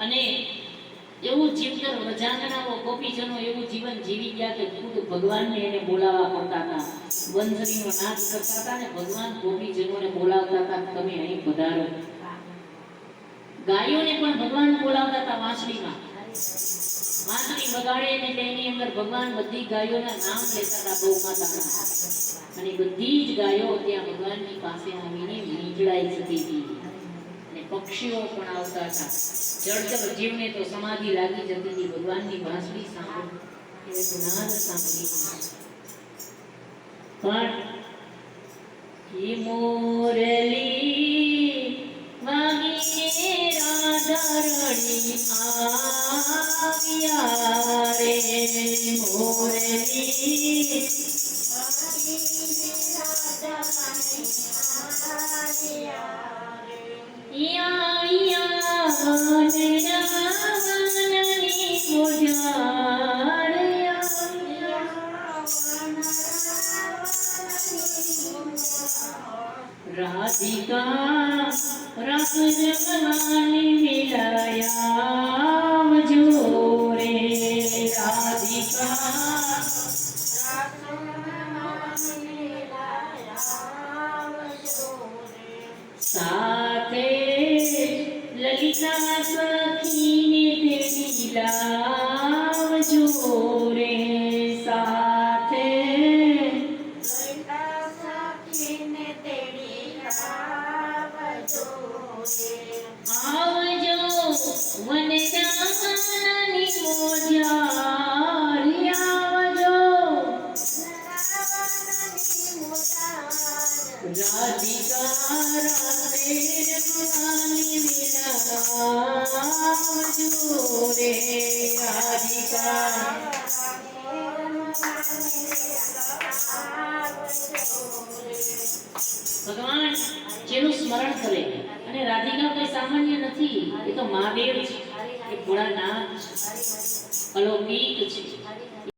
અને એવું જીવતર વજાંગનાઓ ગોપીજનો એવું જીવન જીવી ગયા કે ખુદ ભગવાનને એને બોલાવવા પડતા હતા. વંશરીનો નાશ કરતા હતા ને ભગવાન ગોપીજનોને બોલાવતા હતા તમે અહીં પધારો. ગાયોને પણ ભગવાન બોલાવતા હતા વાંસળીમાં. વાંસળી વગાડે ને તેની અંદર ભગવાન બધી ગાયોના નામ લેતા હતા ગૌ માતાના અને બધી જ ગાયો ત્યાં ભગવાનની પાસે આવીને વીંજળાઈ જતી હતી. પક્ષીઓ પણ આવતા હતા. જળચર જીવને તો સમાધિ લાગી જતી હતી. ભગવાનની વાંસળી સાંભળી પણ મોરલી રાધિકા રસ રંગવાની મિલાયા જો રે રાધિકા સાથે લલિતા સખીને તે લાવજો રાધિકા રાતે રમવાની મિલાવજો રે રાધિકા ભગવાન, જેનું સ્મરણ કરે અને રાધિકા કોઈ સામાન્ય નથી. એ તો મહાદેવ છે. એ ભોળાનાથ છે. અલૌકિક છે.